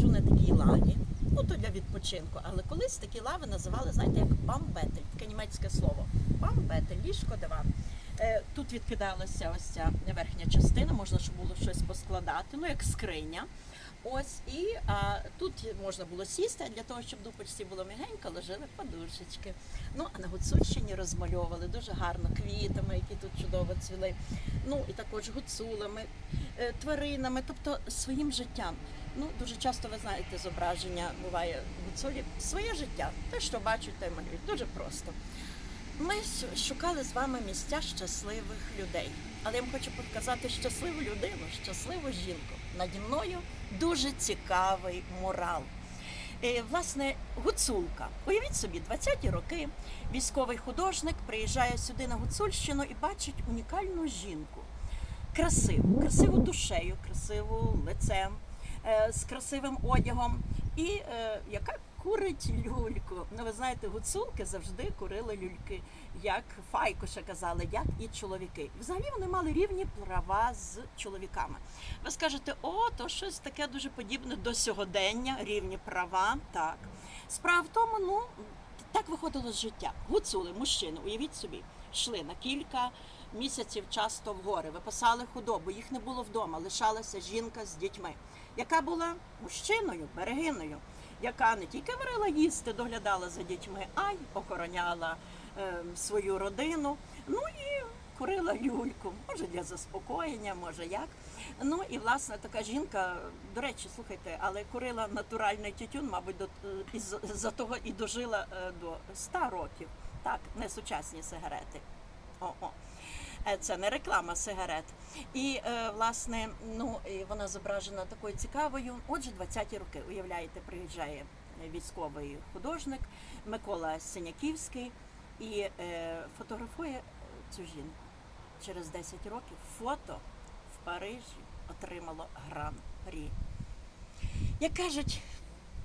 Я на такій лаві, ну то для відпочинку, але колись такі лави називали, знаєте, як бамбетель, таке німецьке слово. Бамбетель, ліжко диван. Е, Тут відкидалася ось ця верхня частина, можна, щоб було щось поскладати, ну як скриня. Ось і а, тут можна було сісти, а для того, щоб дупочці було м'ягенько, ложили подушечки. Ну а на Гуцульщині розмальовували дуже гарно квітами, які тут чудово цвіли. Ну і також гуцулами, е, тваринами, тобто своїм життям. Ну дуже часто ви знаєте, зображення буває гуцулі своє життя. Те, що бачать, те малюють. Дуже просто. Ми шукали з вами місця щасливих людей. Але я вам хочу показати щасливу людину, щасливу жінку. Наді мною дуже цікавий мурал. Е, Власне, гуцулка. Уявіть собі, 20-ті роки військовий художник приїжджає сюди на Гуцульщину і бачить унікальну жінку. Красиву, красиву душею, красиву лицем, е, з красивим одягом. І е, яка курить люльку. Ну, ви знаєте, гуцулки завжди курили люльки, як файкуша казали, як і чоловіки. Взагалі вони мали рівні права з чоловіками. Ви скажете, о, то щось таке дуже подібне до сьогодення, рівні права. Так. Справа в тому, ну так виходило з життя. Гуцули, мужчини, уявіть собі, йшли на кілька місяців часто в гори, випасали худобу, їх не було вдома, лишалася жінка з дітьми, яка була мужчиною, берегиною, яка не тільки варила їсти, доглядала за дітьми, а й охороняла е, свою родину. Ну і курила люльку, може для заспокоєння, може як. Ну і власне така жінка, до речі, слухайте, але курила натуральний тютюн, мабуть, до е, із за того і дожила е, до 100 років. Так, не сучасні сигарети. О-о. Е, Це не реклама сигарет. І е, власне, ну вона зображена такою цікавою. Отже, 20-ті роки, уявляєте, приїжджає військовий художник Микола Синяківський і е, фотографує цю жінку. Через 10 років фото в Парижі отримало гран-прі. Як кажуть,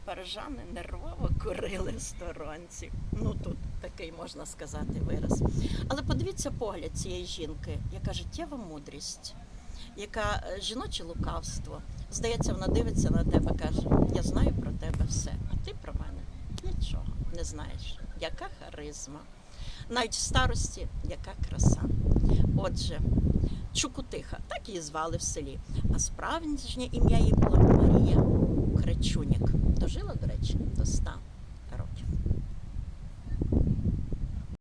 парижани нервово курили в сторонці. Ну тут такий можна сказати вираз. Але подивіться погляд цієї жінки, яка життєва мудрість, яка е, жіноче лукавство. Здається, вона дивиться на тебе, каже: Я знаю про тебе все, а ти про мене нічого не знаєш. Яка харизма, навіть в старості, яка краса. Отже, Чукутиха, так її звали в селі. А справжнє ім'я її було Марія Кречунік. Дожила, до речі, до ста.